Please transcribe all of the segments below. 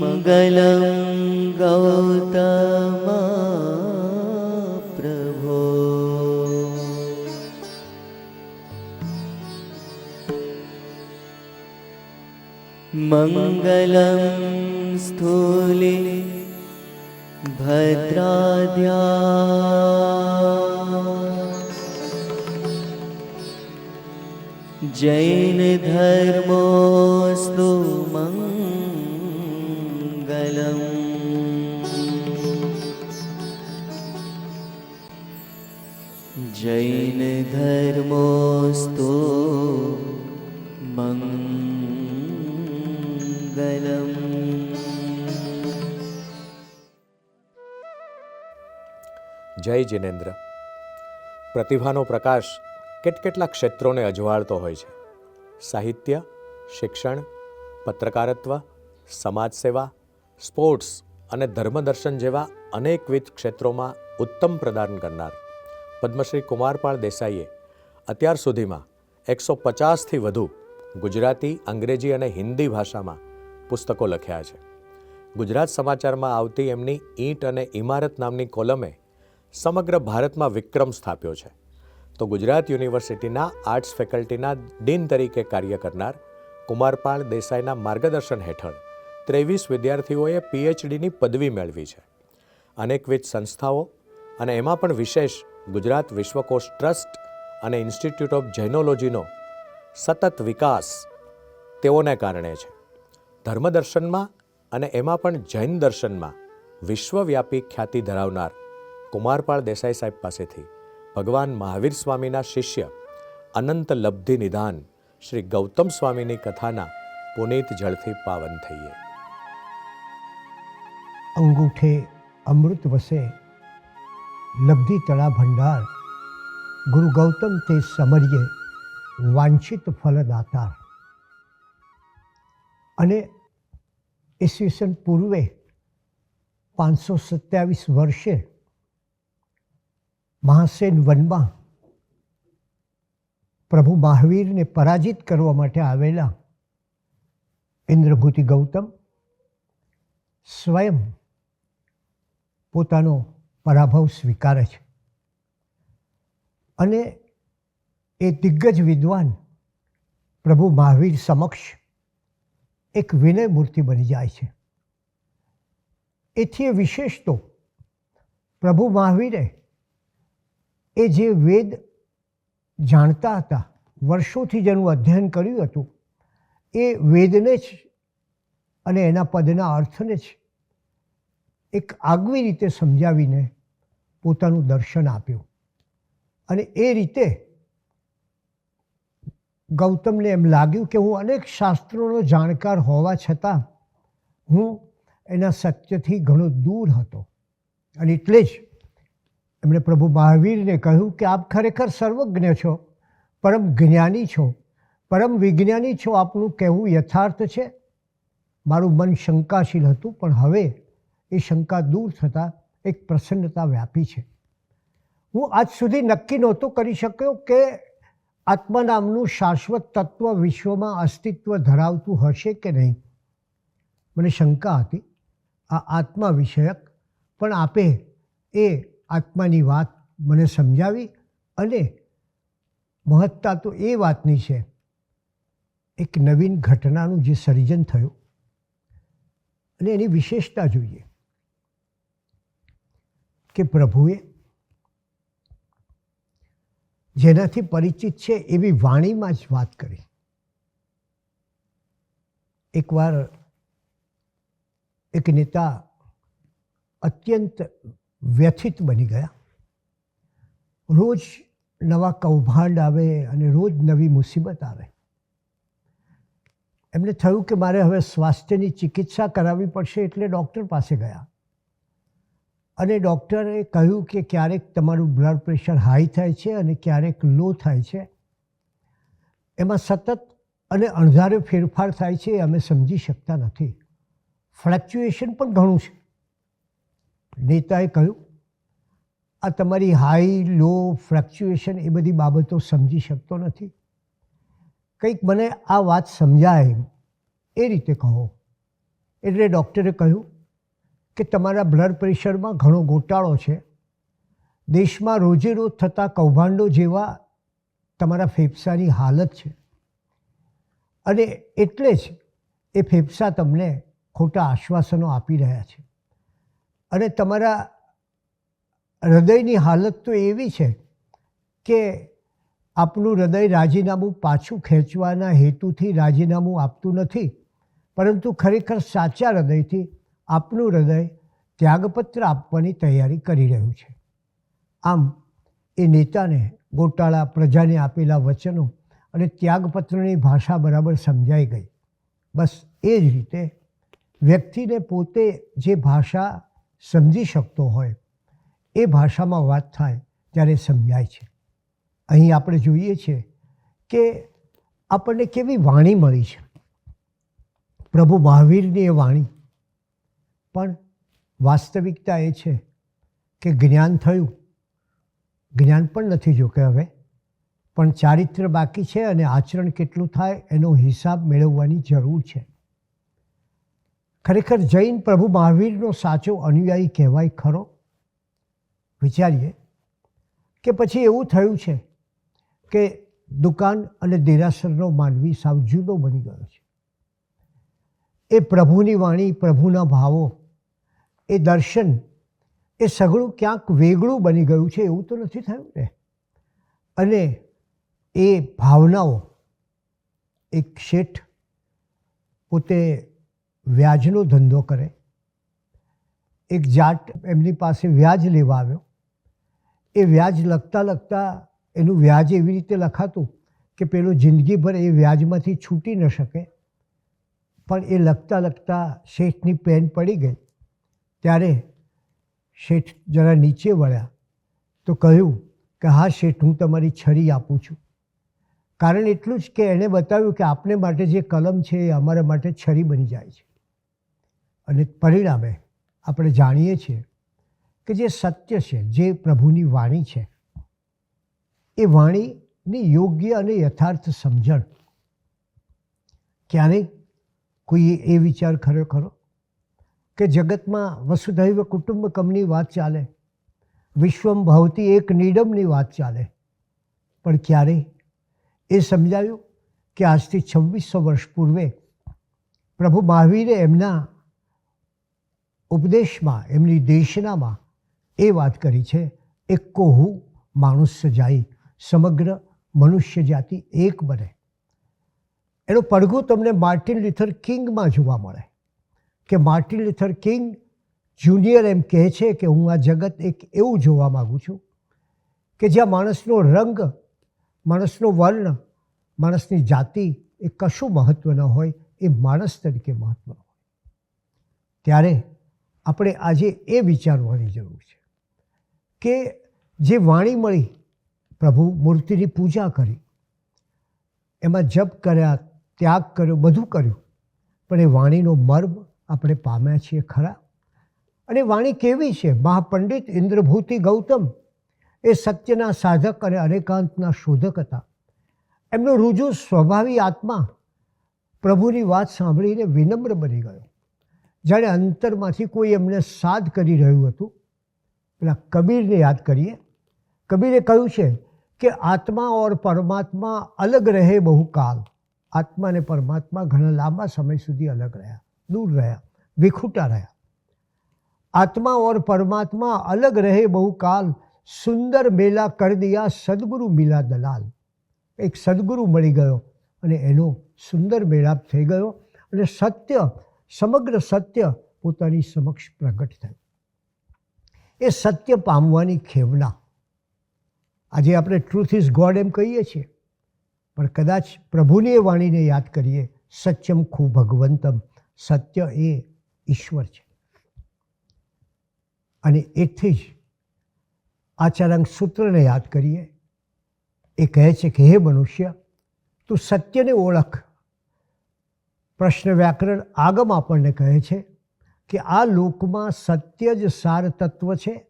मङ्गलं गौतमा प्रभो मङ्गलं स्थूले भद्राद्या। जैनधर्मोऽस्तु જૈન ધર્મોસ્તુ મંગલમ. જય જિનેન્દ્ર. પ્રતિભાનો પ્રકાશ કેટકેટલા ક્ષેત્રોને અજવાળતો હોય છે. સાહિત્ય, શિક્ષણ, પત્રકારત્વ સમાજ સેવા સ્પોર્ટ્સ અને ધર્મદર્શન જેવા અનેકવિધ ક્ષેત્રોમાં ઉત્તમ પ્રદાન કરનાર પદ્મશ્રી કુમારપાળ દેસાઈએ અત્યાર સુધીમાં એકસો પચાસથી વધુ ગુજરાતી, અંગ્રેજી અને હિન્દી ભાષામાં પુસ્તકો લખ્યા છે. ગુજરાત સમાચારમાં આવતી એમની ઈંટ અને ઇમારત નામની કોલમે સમગ્ર ભારતમાં વિક્રમ સ્થાપ્યો છે. તો ગુજરાત યુનિવર્સિટીના આર્ટ્સ ફેકલ્ટીના ડીન તરીકે કાર્ય કરનાર કુમારપાળ દેસાઈના માર્ગદર્શન હેઠળ ત્રેવીસ વિદ્યાર્થીઓએ પીએચડીની પદવી મેળવી છે. અનેકવિધ સંસ્થાઓ અને એમાં પણ વિશેષ ગુજરાત વિશ્વકોશ ટ્રસ્ટ અને ઇન્સ્ટિટ્યૂટ ઓફ જૈનોલોજીનો સતત વિકાસ તેઓને કારણે છે. ધર્મદર્શનમાં અને એમાં પણ જૈન દર્શનમાં વિશ્વવ્યાપી ખ્યાતિ ધરાવનાર કુમારપાળ દેસાઈ સાહેબ પાસેથી ભગવાન મહાવીર સ્વામીના શિષ્ય અનંત લબ્ધિ નિધાન શ્રી ગૌતમ સ્વામીની કથાના પુનીત જળથી પાવન થઈએ. અંગૂઠે અમૃત વસે લબ્ધિ તળા ભંડાર. ગુરુ ગૌતમ તે સમર્યે વાંછિત ફલદાતાર અને ઈસવીસન પૂર્વે પાંચસો સત્યાવીસ વર્ષે મહાસેન વનમાં પ્રભુ મહાવીરને પરાજિત કરવા માટે આવેલા ઇન્દ્રભૂતિ ગૌતમ સ્વયં પોતાનો પરાભવ સ્વીકારે છે. અને એ દિગ્ગજ વિદ્વાન પ્રભુ મહાવીર સમક્ષ એક વિનય મૂર્તિ બની જાય છે. એથી વિશેષ તો પ્રભુ મહાવીરે એ જે વેદ જાણતા હતા, વર્ષોથી જેનું અધ્યયન કર્યું હતું, એ વેદને જ અને એના પદના અર્થને જ એક આગવી રીતે સમજાવીને પોતાનું દર્શન આપ્યું. અને એ રીતે ગૌતમને એમ લાગ્યું કે હું અનેક શાસ્ત્રોનો જાણકાર હોવા છતાં હું એના સત્યથી ઘણો દૂર હતો. અને એટલે જ એમણે પ્રભુ મહાવીરને કહ્યું કે આપ ખરેખર સર્વજ્ઞ છો, પરમ જ્ઞાની છો, પરમ વિજ્ઞાની છો આપનું કહેવું યથાર્થ છે. મારું મન શંકાશીલ હતું, પણ હવે એ શંકા દૂર થતાં એક પ્રસન્નતા વ્યાપી છે. હું આજ સુધી નક્કી નહોતો કરી શક્યો કે આત્મા નામનું શાશ્વત તત્વ વિશ્વમાં અસ્તિત્વ ધરાવતું હશે કે નહીં. મને શંકા હતી. આ આત્મા વિષયક, પણ આપે એ આત્માની વાત મને સમજાવી અને મહત્તા તો એ વાતની છે. એક નવીન ઘટનાનું જે સર્જન થયું. અને એની વિશેષતા જોઈએ. કે પ્રભુએ જેનાથી પરિચિત છે એવી વાણીમાં જ વાત કરી. એકવાર એક નેતા અત્યંત વ્યથિત બની ગયા. રોજ નવા કૌભાંડ આવે અને રોજ નવી મુસીબત આવે. એમને થયું કે મારે હવે સ્વાસ્થ્યની ચિકિત્સા કરાવવી પડશે એટલે ડૉક્ટર પાસે ગયા. અને ડૉક્ટરે કહ્યું કે ક્યારેક તમારું બ્લડ પ્રેશર હાઈ થાય છે અને ક્યારેક લો થાય છે. એમાં સતત અને અણધારે ફેરફાર થાય છે એ અમે સમજી શકતા નથી. ફ્લેક્ચ્યુએશન પણ ઘણું છે. નેતાએ કહ્યું, આ તમારી હાઈ લો ફ્લેક્ચ્યુએશન એ બધી બાબતો સમજી શકતો નથી. કંઈક મને આ વાત સમજાય, એ રીતે કહો. એટલે ડૉક્ટરે કહ્યું કે તમારા બ્લડ પ્રેશરમાં ઘણો ગોટાળો છે. દેશમાં રોજે રોજ થતા કૌભાંડો જેવા તમારા ફેફસાની હાલત છે. અને એટલે જ એ ફેફસા તમને ખોટા આશ્વાસનો આપી રહ્યા છે. અને તમારા હૃદયની હાલત તો એવી છે કે આપનું હૃદય રાજીનામું પાછું ખેંચવાના હેતુથી રાજીનામું આપતું નથી, પરંતુ ખરેખર સાચા હૃદયથી આપનું હૃદય ત્યાગપત્ર આપવાની તૈયારી કરી રહ્યું છે. આમ, એ નેતાને ગોટાળા પ્રજાને આપેલા વચનો અને ત્યાગપત્રની ભાષા બરાબર સમજાઈ ગઈ. બસ એ જ રીતે વ્યક્તિને પોતે જે ભાષા સમજી શકતો હોય, એ ભાષામાં વાત થાય ત્યારે સમજાય છે. અહીં આપણે જોઈએ છીએ કે આપણને કેવી વાણી મળી છે. પ્રભુ મહાવીરની એ વાણી પણ વાસ્તવિકતા એ છે કે જ્ઞાન થયું. જ્ઞાન પણ નથી જોકે હવે. પણ ચારિત્ર બાકી છે અને આચરણ કેટલું થાય એનો હિસાબ મેળવવાની જરૂર છે. ખરેખર જૈન પ્રભુ મહાવીરનો સાચો અનુયાયી કહેવાય ખરો? વિચારીએ કે પછી એવું થયું છે કે દુકાન અને દેરાસરનો માનવી સાવ જુદો બની ગયો છે. એ પ્રભુની વાણી, પ્રભુના ભાવો એ દર્શન એ સઘળું ક્યાંક વેગળું બની ગયું છે એવું તો નથી થયું ને? અને એ ભાવનાઓ એક શેઠ પોતે વ્યાજનો ધંધો કરે. એક જાટ એમની પાસે વ્યાજ લેવા આવ્યો. એ વ્યાજ લખતા લખતા એનું વ્યાજ એવી રીતે લખાતું કે પેલો જિંદગીભર એ વ્યાજમાંથી છૂટી ન શકે. પણ એ લખતા લખતા શેઠની પેન પડી ગઈ. ત્યારે શેઠ જરા નીચે વળ્યા તો કહ્યું કે હા શેઠ, હું તમારી છરી આપું છું. કારણ એટલું જ કે એણે બતાવ્યું કે આપને માટે જે કલમ છે એ અમારા માટે છરી બની જાય છે. અને પરિણામે આપણે જાણીએ છીએ કે જે સત્ય છે, જે પ્રભુની વાણી છે, એ વાણીની યોગ્ય અને યથાર્થ સમજણ ક્યારેય કોઈ એ વિચાર ખરો ખરો? કે જગતમાં વસુધૈવ કુટુંબકમની વાત ચાલે? વિશ્વમ ભાવતી એક નિડમની વાત ચાલે. પણ ક્યારેય એ સમજાયું કે આજથી છવ્વીસો વર્ષ પૂર્વે પ્રભુ મહાવીરે એમના ઉપદેશમાં, એમની દેશનામાં એ વાત કરી છે એકો હું માણુષ્ય જાય સમગ્ર મનુષ્ય જાતિ એક બને. એનો પડઘો તમને માર્ટિન લ્યુથર કિંગમાં જોવા મળે. કે માર્ટિન લ્યુથર કિંગ જુનિયર એમ કહે છે કે હું આ જગત એક એવું જોવા માગું છું કે જ્યાં માણસનો રંગ, માણસનો વર્ણ, માણસની જાતિ એ કશું મહત્ત્વ ન હોય, એ માણસ તરીકે મહત્ત્વ હોય. ત્યારે આપણે આજે એ વિચારવાની જરૂર છે કે જે વાણી મળી, પ્રભુ મૂર્તિની પૂજા કરી, એમાં જપ કર્યા, ત્યાગ કર્યો, બધું કર્યું, પણ એ વાણીનો મર્મ આપણે પામ્યા છીએ ખરા. અને વાણી કેવી છે? મહાપંડિત ઇન્દ્રભૂતિ ગૌતમ એ સત્યના સાધક અને અનેકાંતના શોધક હતા. એમનો રુજુ સ્વભાવી આત્મા પ્રભુની વાત સાંભળીને વિનમ્ર બની ગયો. જાણે અંતરમાંથી કોઈ એમને સાદ કરી રહ્યું હતું. પેલા કબીરને યાદ કરીએ. કબીરે કહ્યું છે કે આત્મા ઓર પરમાત્મા અલગ રહે બહુ કાલ આત્મા અને પરમાત્મા ઘણા લાંબા સમય સુધી અલગ રહ્યા. દૂર રહ્યા, વિખૂટા રહ્યા. આત્મા ઓર પરમાત્મા અલગ રહે બહુ કાલ, સુંદર મેલા કર દિયા સદગુરુ મિલા દલાલ. એક સદગુરુ મળી ગયો અને એનો સુંદર મેળાપ થઈ ગયો અને સત્ય, સમગ્ર સત્ય પોતાની સમક્ષ પ્રગટ થયું. એ સત્ય પામવાની ખેવના. આજે આપણે ટ્રુથ ઇઝ ગોડ એમ કહીએ છીએ, પણ કદાચ પ્રભુની એ વાણીને યાદ કરીએ સત્યમ ખુ ભગવંતમ. સત્ય એ ઈશ્વર છે. અને એથી જ આચારાંક સૂત્રને યાદ કરીએ, એ કહે છે કે, હે મનુષ્ય, તું સત્યને ઓળખ. પ્રશ્ન વ્યાકરણ આગમ આપણને કહે છે કે, આ લોકમાં સત્ય જ સાર તત્વ છે,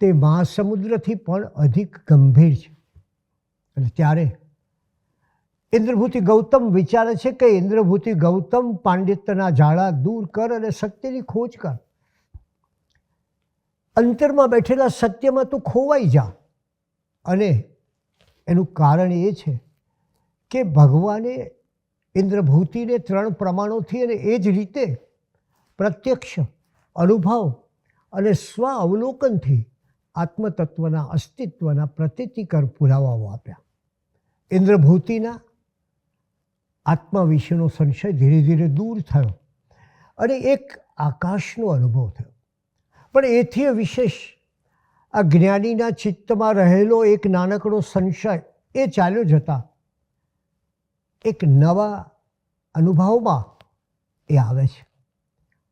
તે મહાસમુદ્રથી પણ અધિક ગંભીર છે. અને ત્યારે ઇન્દ્રભૂતિ ગૌતમ વિચારે છે કે ઇન્દ્રભૂતિ ગૌતમ પાંડિત્યના ઝાડા દૂર કર અને સત્યની ખોજ કર. અંતરમાં બેઠેલા સત્યમાં તું ખોવાઈ જા. અને એનું કારણ એ છે કે ભગવાને ઇન્દ્રભૂતિને ત્રણ પ્રમાણોથી અને એ જ રીતે પ્રત્યક્ષ, અનુભવ અને સ્વ અવલોકનથી આત્મતત્વના અસ્તિત્વના પ્રતીતિકર પુરાવાઓ આપ્યા. ઇન્દ્રભૂતિના આત્મા વિશેનો સંશય ધીરે ધીરે દૂર થયો અને એક આકાશનો અનુભવ થયો. પણ એથી વિશેષ આ જ્ઞાનીના ચિત્તમાં રહેલો એક નાનકડો સંશય એ ચાલ્યો જતા એક નવા અનુભવમાં એ આવે છે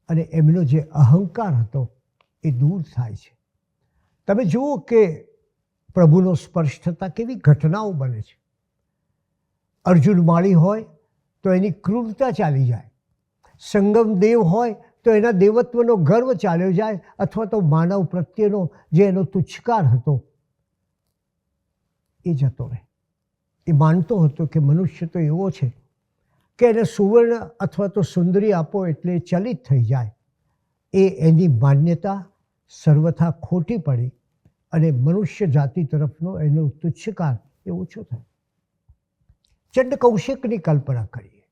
અને એમનો જે અહંકાર હતો એ દૂર થાય છે. તમે જુઓ કે પ્રભુનો સ્પર્શ થતાં કેવી ઘટનાઓ બને છે. અર્જુન માળી હોય તો એની ક્રૂરતા ચાલી જાય. સંગમ દેવ હોય તો એના દેવત્વનો ગર્વ ચાલ્યો જાય અથવા તો માનવ પ્રત્યેનો જે એનો તુચ્છકાર હતો, એ જતો રહે. એ માનતો હતો કે મનુષ્ય તો એવો છે કે એને સુવર્ણ અથવા તો સુંદરી આપો એટલે ચલિત થઈ જાય. એ એની માન્યતા સર્વથા ખોટી પડી અને મનુષ્ય જાતિ તરફનો એનો તુચ્છકાર એ ઓછો થયો. ચંડ કૌશિકની કલ્પના કરીએ.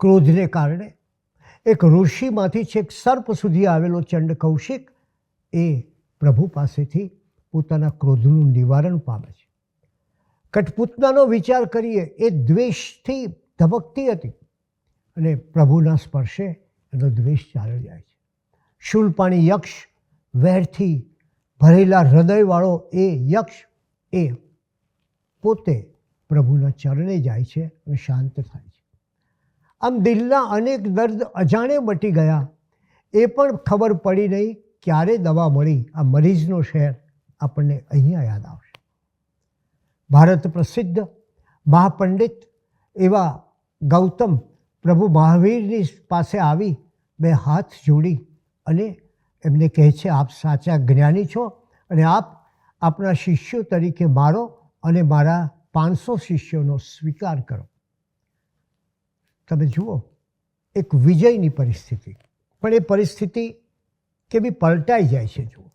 ક્રોધને કારણે એક ઋષિમાંથી છેક સર્પ સુધી આવેલો ચંડ કૌશિક એ પ્રભુ પાસેથી પોતાના ક્રોધનું નિવારણ પામે છે. કઠપૂતનાનો વિચાર કરીએ, એ દ્વેષથી ધબકતી હતી અને પ્રભુના સ્પર્શે એનો દ્વેષ ચાલ્યો જાય છે. શૂલપાણી યક્ષ વેરથી ભરેલા હૃદયવાળો એ યક્ષ એ પોતે પ્રભુના ચરણે જાય છે અને શાંત થાય છે. આમ દિલના અનેક દર્દ અજાણે મટી ગયા. એ પણ ખબર પડી નહીં ક્યારે દવા મળી. આ મરીઝનો શહેર આપણને અહીંયા યાદ આવશે. ભારત પ્રસિદ્ધ મહાપંડિત એવા ગૌતમ પ્રભુ મહાવીરની પાસે આવી બે હાથ જોડી અને એમને કહે છે, આપ સાચા જ્ઞાની છો અને આપ આપણા શિષ્યો તરીકે મારો અને મારા પાંચસો શિષ્યોનો સ્વીકાર કરો. તમે જુઓ, એક વિજયની પરિસ્થિતિ. પણ એ પરિસ્થિતિ કેવી પલટાઈ જાય છે, જુઓ.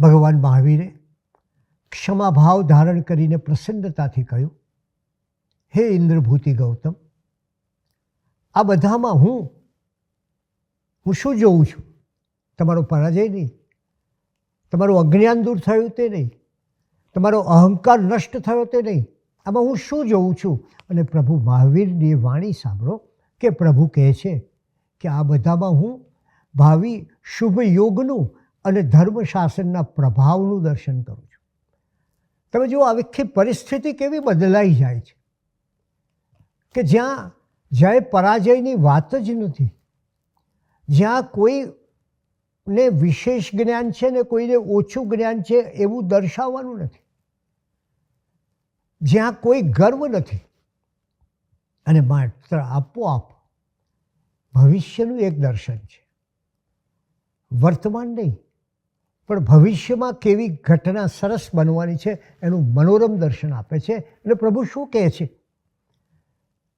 ભગવાન મહાવીરે ક્ષમાભાવ ધારણ કરીને પ્રસન્નતાથી કહ્યું, હે ઇન્દ્રભૂતિ ગૌતમ, આ બધામાં હું હું શું જોઉં છું? તમારો પરાજય નહીં. તમારું અજ્ઞાન દૂર થયું તે નહીં. તમારો અહંકાર નષ્ટ થયો તે નહીં. આમાં હું શું જોઉં છું? અને પ્રભુ મહાવીરની વાણી સાંભળો કે પ્રભુ કહે છે કે આ બધામાં હું ભાવિ શુભ યોગનું અને ધર્મશાસનના પ્રભાવનું દર્શન કરું છું. તમે જુઓ આખી પરિસ્થિતિ કેવી બદલાઈ જાય છે. કે જ્યાં જય પરાજયની વાત જ નથી, જ્યાં કોઈને વિશેષ જ્ઞાન છે ને કોઈને ઓછું જ્ઞાન છે એવું દર્શાવવાનું નથી. જ્યાં કોઈ ગર્વ નથી. અને માત્ર આપોઆપ ભવિષ્યનું એક દર્શન છે. વર્તમાન નહીં, પણ ભવિષ્યમાં કેવી ઘટના સરસ બનવાની છે એનું મનોરમ દર્શન આપે છે. અને પ્રભુ શું કહે છે?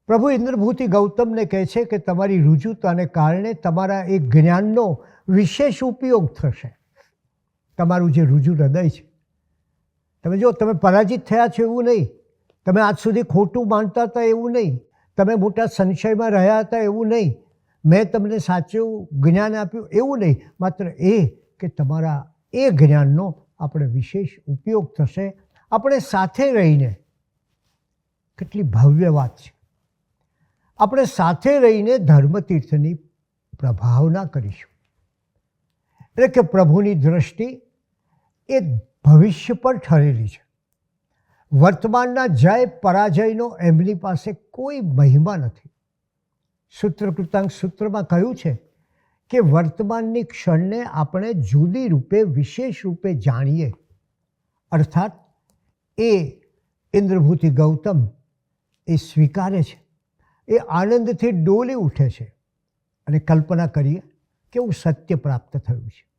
પ્રભુ ઇન્દ્રભૂતિ ગૌતમને કહે છે કે તમારી રુજુતાને કારણે તમારા એ જ્ઞાનનો વિશેષ ઉપયોગ થશે. તમારું જે રુજુ હૃદય છે તમે જો, તમે પરાજિત થયા છો એવું નહીં. તમે આજ સુધી ખોટું માનતા હતા એવું નહીં. તમે મોટા સંશયમાં રહ્યા હતા એવું નહીં. મેં તમને સાચું જ્ઞાન આપ્યું એવું નહીં. માત્ર એ કે તમારા એ જ્ઞાનનો આપણે વિશેષ ઉપયોગ થશે. આપણે સાથે રહીને કેટલી ભવ્ય વાત છે. આપણે સાથે રહીને ધર્મતીર્થની પ્રભાવના કરીશું. એટલે કે પ્રભુની દ્રષ્ટિ એ ભવિષ્ય પર ઠરેલી છે. વર્તમાનના જય પરાજયનો એમની પાસે કોઈ મહિમા નથી. સૂત્રકૃતાંક સૂત્રમાં કહ્યું છે કે વર્તમાનની ક્ષણને આપણે જુદી રૂપે, વિશેષ રૂપે જાણીએ. અર્થાત, એ ઇન્દ્રભૂતિ ગૌતમ એ સ્વીકારે છે. એ આનંદથી ડોલી ઉઠે છે. અને કલ્પના કરીએ કે હું સત્ય પ્રાપ્ત થયું છે.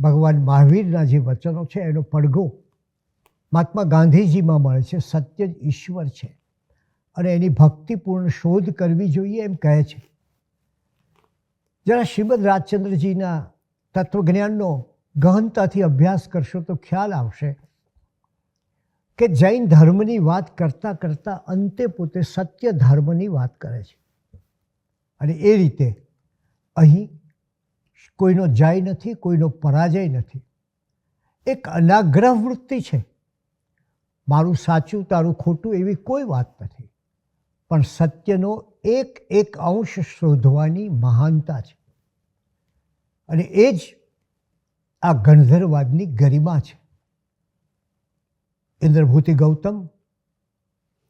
ભગવાન મહાવીરના જે વચનો છે, એનો પડઘો મહાત્મા ગાંધીજીમાં મળે છે, સત્ય જ ઈશ્વર છે. અને એની ભક્તિપૂર્ણ શોધ કરવી જોઈએ એમ કહે છે. જરા શ્રીમદ રાજચંદ્રજીના તત્વજ્ઞાનનો ગહનતાથી અભ્યાસ કરશો તો ખ્યાલ આવશે કે જૈન ધર્મની વાત કરતાં કરતાં અંતે પોતે સત્ય ધર્મની વાત કરે છે. અને એ રીતે અહીં કોઈનો જય નથી, કોઈનો પરાજય નથી. એક અનાગ્રહ વૃત્તિ છે. મારું સાચું, તારું ખોટું એવી કોઈ વાત નથી. પણ સત્યનો એક એક અંશ શોધવાની મહાનતા છે. અને એ જ આ ગણધરવાદની ગરિમા છે. ઇન્દ્રભૂતિ ગૌતમ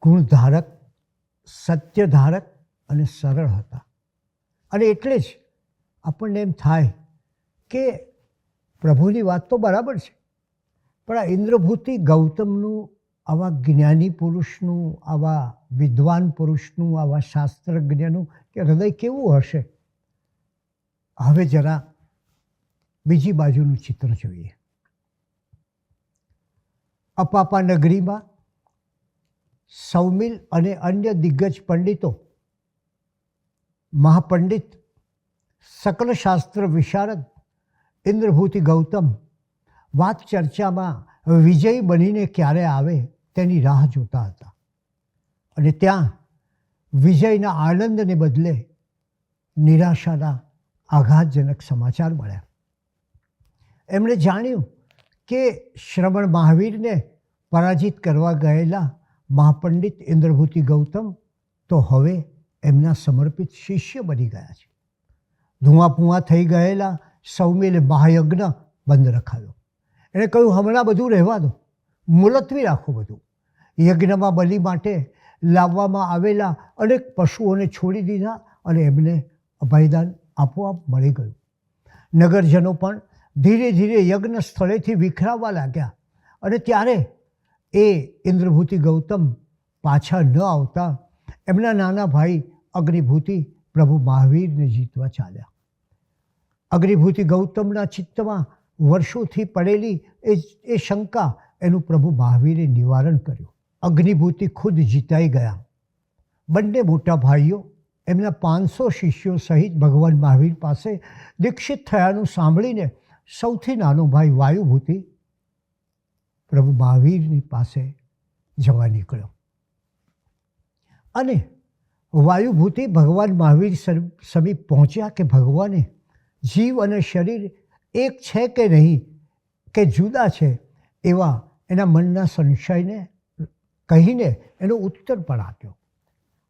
ગુણધારક, સત્યધારક અને સરળ હતા. અને એટલે જ આપણને એમ થાય કે પ્રભુની વાત તો બરાબર છે. પણ આ ઇન્દ્રભૂતિ ગૌતમનું, આવા જ્ઞાની પુરુષનું, આવા વિદ્વાન પુરુષનું, આવા શાસ્ત્રજ્ઞનું કે હૃદય કેવું હશે? હવે જરા બીજી બાજુનું ચિત્ર જોઈએ. અપાપા નગરીમાં સૌમિલ અને અન્ય દિગ્ગજ પંડિતો, મહાપંડિત સકલ શાસ્ત્ર વિશારદ ઇન્દ્રભૂતિ ગૌતમ વાત ચર્ચામાં વિજય બનીને ક્યારે આવે તેની રાહ જોતા હતા અને ત્યાં વિજયના આનંદને બદલે નિરાશાના આઘાતજનક સમાચાર મળ્યા એમણે જાણ્યું કે શ્રવણ મહાવીરને પરાજિત કરવા ગયેલા મહાપંડિત ઇન્દ્રભૂતિ ગૌતમ તો હવે એમના સમર્પિત શિષ્ય બની ગયા છે ધુઆ પુઆ થઈ ગયેલા સૌમિલે મહાયજ્ઞ બંધ રખાયો. એણે કહ્યું, હમણાં બધું રહેવા દો. મુલતવી રાખો બધું. યજ્ઞમાં બલિ માટે લાવવામાં આવેલા અનેક પશુઓને છોડી દીધા અને એમને અભયદાન આપોઆપ મળી ગયું. નગરજનો પણ ધીરે ધીરે યજ્ઞ સ્થળેથી વિખરાવા લાગ્યા અને ત્યારે એ ઇન્દ્રભૂતિ ગૌતમ પાછા ન આવતા એમના નાના ભાઈ અગ્નિભૂતિ પ્રભુ મહાવીરને જીતવા ચાલ્યા. અગ્નિભૂતિ ગૌતમના ચિત્તમાં વર્ષોથી પડેલી એ એ શંકા એનું પ્રભુ મહાવીરે નિવારણ કર્યું. અગ્નિભૂતિ ખુદ જીતાઈ ગયા. બંને મોટા ભાઈઓ, એમના પાંચસો શિષ્યો સહિત ભગવાન મહાવીર પાસે દીક્ષિત થયાનું સાંભળીને સૌથી નાનો ભાઈ વાયુભૂતિ પ્રભુ મહાવીરની પાસે જવા નીકળ્યો. અને વાયુભૂતિ ભગવાન મહાવીર સમીપ પહોંચ્યા કે ભગવાને, જીવ અને શરીર એક છે કે નહીં, કે જુદા છે, એવા એના મનના સંશયને કહીને એનો ઉત્તર પણ આપ્યો.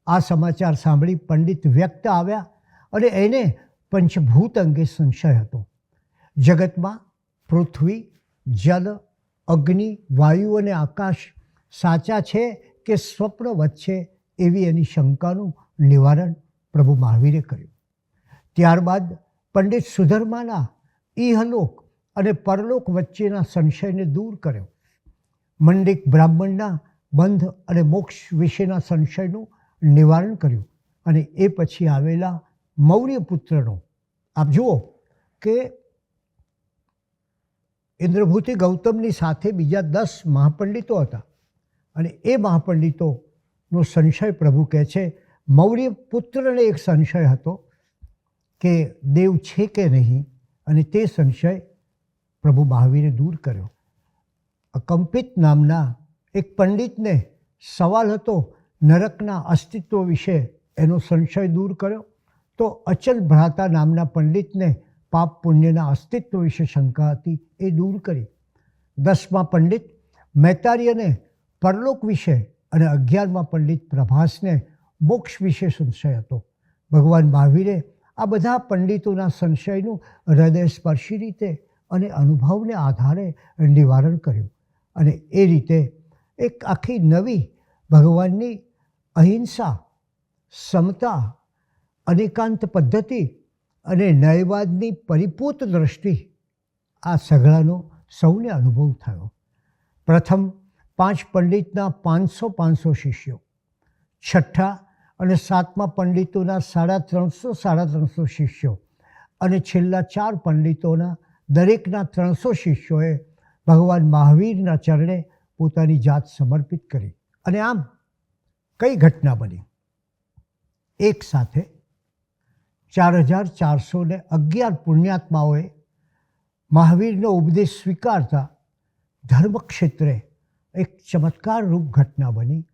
આ સમાચાર સાંભળી પંડિત વ્યક્ત આવ્યા અને એને પંચભૂત અંગે સંશય હતો. જગતમાં પૃથ્વી, જલ, અગ્નિ, વાયુ અને આકાશ સાચા છે કે સ્વપ્ન વચ્ચે એવી એની શંકાનું નિવારણ પ્રભુ મહાવીરે કર્યું. ત્યારબાદ પંડિત સુધર્માના ઇહલોક અને પરલોક વચ્ચેના સંશયને દૂર કર્યો. મંડિક બ્રાહ્મણના બંધ અને મોક્ષ વિશેના સંશયનું નિવારણ કર્યું અને એ પછી આવેલા મૌર્ય પુત્રનો, આપ જુઓ કે ઇન્દ્રભૂતિ ગૌતમની સાથે બીજા દસ મહાપંડિતો હતા અને એ મહાપંડિતોનો સંશય પ્રભુ કહે છે. મૌર્ય પુત્રને એક સંશય હતો કે દેવ છે કે નહીં અને તે સંશય પ્રભુ મહાવીરે દૂર કર્યો. અકંપિત નામના એક પંડિતને સવાલ હતો નરકના અસ્તિત્વ વિશે એનો સંશય દૂર કર્યો. તો અચલ ભ્રાતા નામના પંડિતને પાપ પુણ્યના અસ્તિત્વ વિશે શંકા હતી એ દૂર કરી. દસમા પંડિત મૈતાર્યને પરલોક વિશે અને અગિયારમાં પંડિત પ્રભાસને મોક્ષ વિશે સંશય હતો. ભગવાન મહાવીરે આ બધા પંડિતોના સંશયનું હૃદયસ્પર્શી રીતે અને અનુભવને આધારે નિવારણ કર્યું અને એ રીતે એક આખી નવી ભગવાનની અહિંસા, સમતા, અનેકાંત પદ્ધતિ અને ન્યાયવાદની પરિપૂત દ્રષ્ટિ આ સઘળાનો સૌને અનુભવ થયો. પ્રથમ પાંચ પંડિતના પાંચસો પાંચસો શિષ્યો. છઠ્ઠા અને સાતમા પંડિતોના સાડા ત્રણસો સાડા ત્રણસો શિષ્યો અને છેલ્લા ચાર પંડિતોના દરેકના ત્રણસો શિષ્યોએ ભગવાન મહાવીરના ચરણે પોતાની જાત સમર્પિત કરી. અને આમ કઈ ઘટના બની? એક સાથે ચાર હજાર ચારસો ને અગિયાર પુણ્યાત્માઓએ મહાવીરનો ઉપદેશ સ્વીકારતા ધર્મક્ષેત્રે એક ચમત્કાર રૂપ ઘટના બની.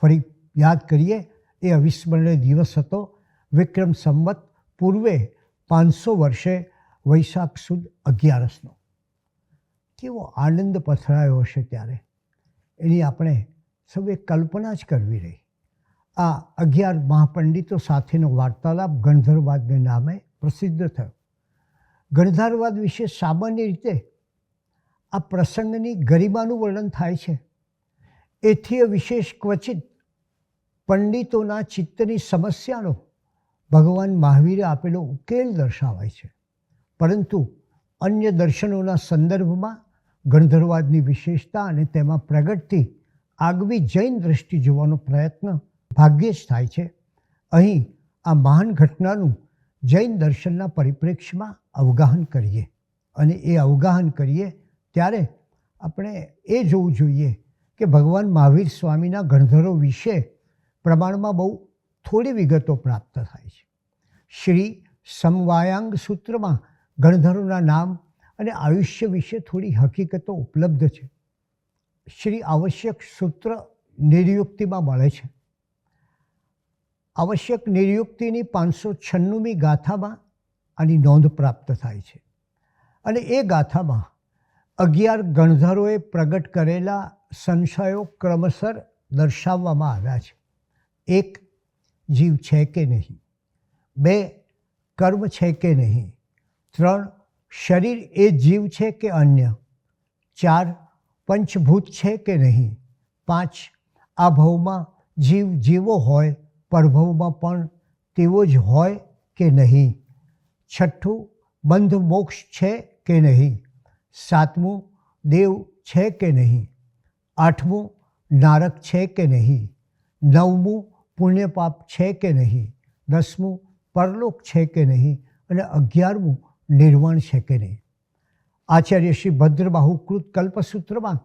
ફરી યાદ કરીએ, એ અવિસ્મરણીય દિવસ હતો. વિક્રમ સંવત પૂર્વે પાંચસો વર્ષે વૈશાખ સુદ અગિયારસનો. કેવો આનંદ પથરાયો હશે ત્યારે. એની આપણે સૌએ કલ્પના જ કરવી રહી. આ અગિયાર મહાપંડિતો સાથેનો વાર્તાલાપ ગણધરવાદને નામે પ્રસિદ્ધ થયો. ગણધરવાદ વિશે સામાન્ય રીતે આ પ્રસંગની ગરિમાનું વર્ણન થાય છે. એથી વિશેષ ક્વચિત પંડિતોના ચિત્તની સમસ્યાનો ભગવાન મહાવીરે આપેલો ઉકેલ દર્શાવાય છે. પરંતુ અન્ય દર્શનોના સંદર્ભમાં ગણધરવાદની વિશેષતા અને તેમાં પ્રગટથી આગવી જૈન દ્રષ્ટિ જોવાનો પ્રયત્ન ભાગ્યે જ થાય છે. અહીં આ મહાન ઘટનાનું જૈન દર્શનના પરિપ્રેક્ષ્યમાં અવગાહન કરીએ અને એ અવગાહન કરીએ ત્યારે આપણે એ જોવું જોઈએ કે ભગવાન મહાવીર સ્વામીના ગણધરો વિશે પ્રમાણમાં બહુ થોડી વિગતો પ્રાપ્ત થાય છે. શ્રી સમવાયાંગ સૂત્રમાં ગણધરોના નામ અને આયુષ્ય વિશે થોડી હકીકતો ઉપલબ્ધ છે. શ્રી આવશ્યક સૂત્ર નિર્યુક્તિમાં મળે છે. આવશ્યક નિર્યુક્તિની પાંચસો છન્નુમી ગાથામાં આની નોંધ પ્રાપ્ત થાય છે. અને એ ગાથામાં અગિયાર ગણધરોએ પ્રગટ કરેલા સંશયો ક્રમસર દર્શાવવામાં આવ્યા છે. એક, જીવ છે કે નહીં? બે, કર્મ છે કે નહીં? ત્રણ, શરીર એ જીવ છે કે અન્ય? ચાર, પંચભૂત છે કે નહીં? પાંચ આ ભવમાં જીવ જીવો હોય, પરભવમાં પણ તેવો જ હોય કે નહીં? છઠ્ઠું, બંધ મોક્ષ છે કે નહીં? સાતમું, દેવ છે કે નહીં? આઠમું નારક છે કે નહીં? નવમું પુણ્ય પાપ છે કે નહીં? દસમું, પરલોક છે કે નહીં? અને અગિયારમું, નિર્વાણ છે કે નહીં? આચાર્ય શ્રી ભદ્રબાહુકૃત કલ્પસૂત્રમાં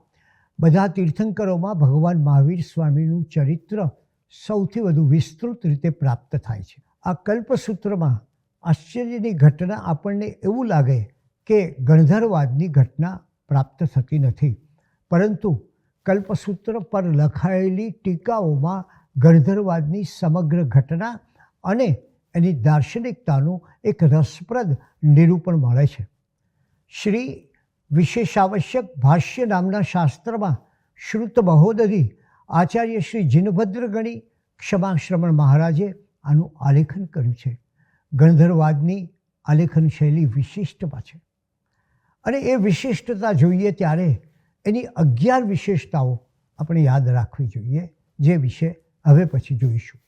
બધા તીર્થંકરોમાં ભગવાન મહાવીર સ્વામીનું ચરિત્ર સૌથી વધુ વિસ્તૃત રીતે પ્રાપ્ત થાય છે. આ કલ્પસૂત્રમાં આશ્ચર્યની ઘટના આપણને એવું લાગે કે ગણધરવાદની ઘટના પ્રાપ્ત થતી નથી. પરંતુ કલ્પસૂત્ર પર લખાયેલી ટીકાઓમાં ગણધરવાદની સમગ્ર ઘટના અને એની દાર્શનિકતાનું એક રસપ્રદ નિરૂપણ મળે છે. શ્રી વિશેષાવશ્યક ભાષ્ય નામના શાસ્ત્રમાં શ્રુત મહોદધિ આચાર્ય શ્રી જીનભદ્ર ગણી ક્ષમાશ્રમણ મહારાજે આનું આલેખન કર્યું છે. ગણધરવાદની આલેખન શૈલી વિશિષ્ટમાં છે. અને એ વિશિષ્ટતા જોઈએ ત્યારે એની અગિયાર વિશેષતાઓ આપણે યાદ રાખવી જોઈએ જે વિશે હવે પછી જોઈશું.